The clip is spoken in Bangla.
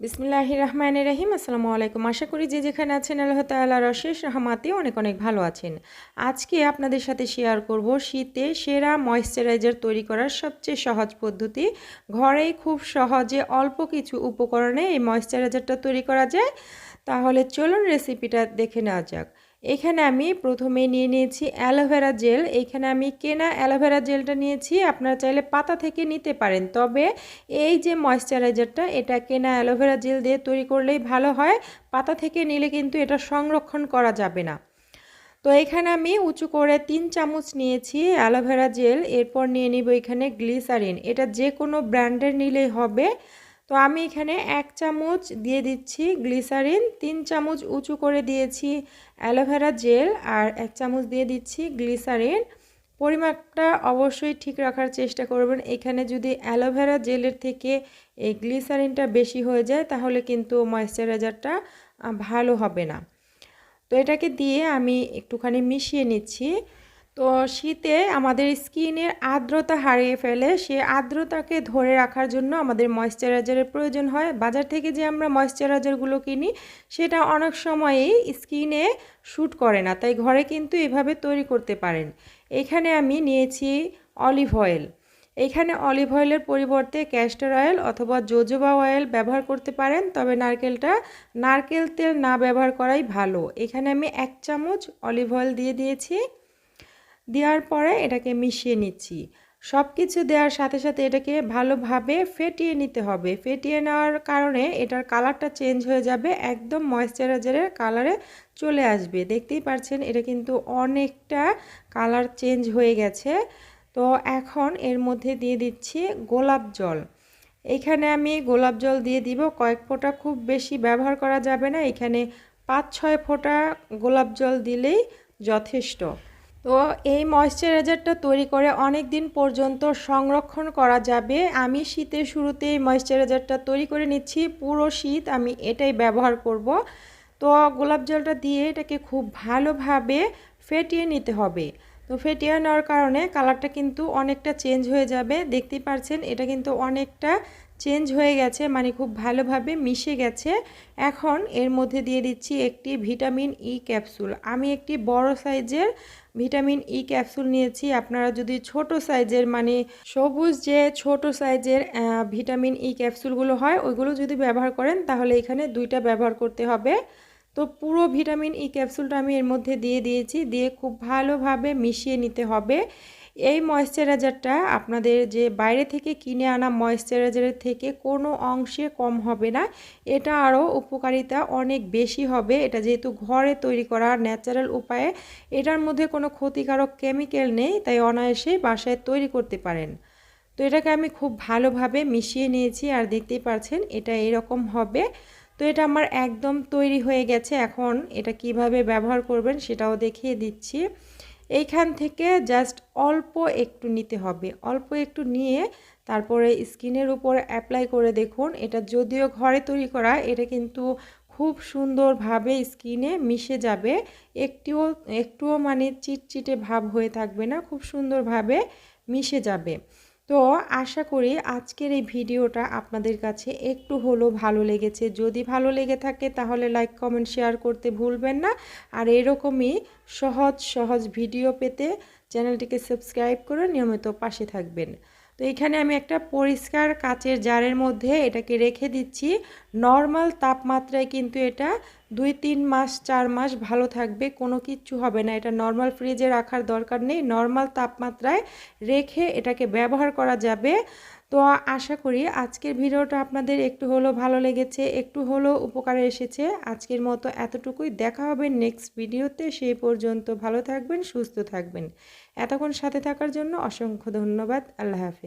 বিসমিল্লাহ রহমান রহিম, আসসালামু আলাইকুম। আশা করি যে যেখানে আছেন আল্লাহ তাল্লাহ রশেষ রহমাতে অনেক অনেক ভালো আছেন। আজকে আপনাদের সাথে শেয়ার করব শীতে সেরা ময়শ্চারাইজার তৈরি করার সবচেয়ে সহজ পদ্ধতি। ঘরেই খুব সহজে অল্প কিছু উপকরণে এই ময়শ্চারাইজারটা তৈরি করা যায়। তাহলে চলুন রেসিপিটা দেখে নেওয়া যাক। এখানে আমি প্রথমে নিয়ে নিয়েছি অ্যালোভেরা জেল। এইখানে আমি কেনা অ্যালোভেরা জেলটা নিয়েছি। আপনারা চাইলে পাতা থেকে নিতে পারেন। তবে এই যে ময়শ্চারাইজারটা, এটা কেনা অ্যালোভেরা জেল দিয়ে তৈরি করলেই ভালো হয়। পাতা থেকে নিলে কিন্তু এটা সংরক্ষণ করা যাবে না। তো এখানে আমি উঁচু করে তিন চামচ নিয়েছি অ্যালোভেরা জেল। এরপর নিয়ে নিব এখানে গ্লিসারিন। এটা যে কোনো ব্র্যান্ডের নিলেই হবে। তো আমি এখানে এক চামচ দিয়ে দিচ্ছি গ্লিসারিন, তিন চামচ উঁচু করে দিয়েছি অ্যালোভেরা জেল আর এক চামচ দিয়ে দিচ্ছি গ্লিসারিন। পরিমাপটা অবশ্যই ঠিক রাখার চেষ্টা করবেন। এখানে যদি অ্যালোভেরা জেলের থেকে এই গ্লিসারিনটা বেশি হয়ে যায়, তাহলে কিন্তু ময়েশ্চারাইজারটা ভালো হবে না। তো এটাকে দিয়ে আমি একটুখানি মিশিয়ে নিচ্ছি। তো শীতে আমাদের স্কিনের আর্দ্রতা হারিয়ে ফেলে সে আর্দ্রতাকে ধরে রাখার জন্য আমাদের ময়শ্চারাইজারের প্রয়োজন হয়। বাজার থেকে যে আমরা ময়শ্চারাইজারগুলো কিনি, সেটা অনেক সময়ই স্কিনে শ্যুট করে না, তাই ঘরে কিন্তু এভাবে তৈরি করতে পারেন। এখানে আমি নিয়েছি অলিভ অয়েল। এখানে অলিভ অয়েলের পরিবর্তে ক্যাস্টার অয়েল অথবা জোজোবা অয়েল ব্যবহার করতে পারেন, তবে নারকেলটা নারকেল তেল না ব্যবহার করাই ভালো। এখানে আমি এক চামচ অলিভ অয়েল দিয়ে দিয়েছি। দেওয়ার পরে এটাকে মিশিয়ে নিচ্ছি। সব কিছু দেওয়ার সাথে সাথে এটাকে ভালোভাবে ফেটিয়ে নিতে হবে। ফেটিয়ে নেওয়ার কারণে এটার কালারটা চেঞ্জ হয়ে যাবে, একদম ময়েশ্চারাইজারের কালারে চলে আসবে। দেখতেই পাচ্ছেন এটা কিন্তু অনেকটা কালার চেঞ্জ হয়ে গেছে। তো এখন এর মধ্যে দিয়ে দিচ্ছি গোলাপ জল। এখানে আমি গোলাপ জল দিয়ে দিব, কয়েক ফোঁটা খুব বেশি ব্যবহার করা যাবে না। এখানে পাঁচ ছয় ফোঁটা গোলাপ জল দিলেই যথেষ্ট। তো এই ময়শ্চারাইজারটা তৈরি করে অনেক দিন পর্যন্ত সংরক্ষণ করা যাবে। আমি শীতের শুরুতে এই ময়শ্চারাইজারটা তৈরি করে নিচ্ছি। পুরো শীত আমি এটাই ব্যবহার করব। তো গোলাপ জলটা দিয়ে এটাকে খুব ভালোভাবে ফেটিয়ে নিতে হবে। তো ফেটিয়ে নেওয়ার কারণে কালারটা কিন্তু অনেকটা চেঞ্জ হয়ে যাবে। দেখতেই পাচ্ছেন এটা কিন্তু অনেকটা চেঞ্জ হয়ে গেছে মানে খুব ভালোভাবে মিশে গেছে। এখন এর মধ্যে দিয়ে দিচ্ছি একটি ভিটামিন ই ক্যাপসুল। আমি একটি বড় সাইজের ভিটামিন ই ক্যাপসুল নিয়েছি। আপনারা যদি ছোট সাইজের মানে সবুজ যে ছোট সাইজের ভিটামিন ই ক্যাপসুলগুলো হয়, ওইগুলো যদি ব্যবহার করেন, তাহলে এখানে দুইটা ব্যবহার করতে হবে। তো পুরো ভিটামিন ই ক্যাপসুলটা আমি এর মধ্যে দিয়ে দিয়েছি, দিয়ে খুব ভালোভাবে মিশিয়ে নিতে হবে। এই ময়েশ্চারাইজারটা আপনাদের যে বাইরে থেকে কিনে আনা ময়েশ্চারাইজারের থেকে কোনো অংশে কম হবে না। এটা আরও উপকারিতা অনেক বেশি হবে। এটা যেহেতু ঘরে তৈরি করা ন্যাচারাল উপায়ে, এটার মধ্যে কোনো ক্ষতিকারক কেমিক্যাল নেই, তাই অনায়াসেই বাসায় তৈরি করতে পারেন। তো এটাকে আমি খুব ভালোভাবে মিশিয়ে নিয়েছি আর দেখতেই পাচ্ছেন এটা এরকম হবে। তো এটা আমার একদম তৈরি হয়ে গেছে। এখন এটা কীভাবে ব্যবহার করবেন সেটাও দেখিয়ে দিচ্ছি। এইখান থেকে জাস্ট অল্প একটু নিতে হবে। অল্প একটু নিয়ে তারপরে স্কিনের উপর অ্যাপ্লাই করে দেখুন। এটা যদিও ঘরে তৈরি করা, এটা কিন্তু খুব সুন্দরভাবে স্কিনে মিশে যাবে। একটিও, একটুও মানে চিটচিটে ভাব হয়ে থাকবে না, খুব সুন্দরভাবে মিশে যাবে। তো আশা করি আজকের এই ভিডিওটা আপনাদের কাছে একটু হলো ভালো লেগেছে। যদি ভালো লেগে থাকে তাহলে লাইক কমেন্ট শেয়ার করতে ভুলবেন না। আর এরকমই সহজ সহজ ভিডিও পেতে চ্যানেলটিকে সাবস্ক্রাইব করে নিয়মিত পাশে থাকবেন। তো এখানে আমি একটা পরিষ্কার কাচের জারের মধ্যে এটাকে রেখে দিচ্ছি। নর্মাল তাপমাত্রায় কিন্তু এটা দুই, তিন মাস, চার মাস ভালো থাকবে, কোনো কিচ্ছু হবে না। এটা নর্মাল ফ্রিজে রাখার দরকার নেই। নর্মাল তাপমাত্রায় রেখে এটাকে ব্যবহার করা যাবে। তো আশা করি আজকের ভিডিওটা আপনাদের একটু হলেও ভালো লেগেছে, একটু হলেও উপকারে এসেছে। আজকের মতো এতটুকুই। দেখা হবে নেক্সট ভিডিওতে। সেই পর্যন্ত ভালো থাকবেন, সুস্থ থাকবেন। এতক্ষণ সাথে থাকার জন্য অসংখ্য ধন্যবাদ। আল্লাহ হাফিজ।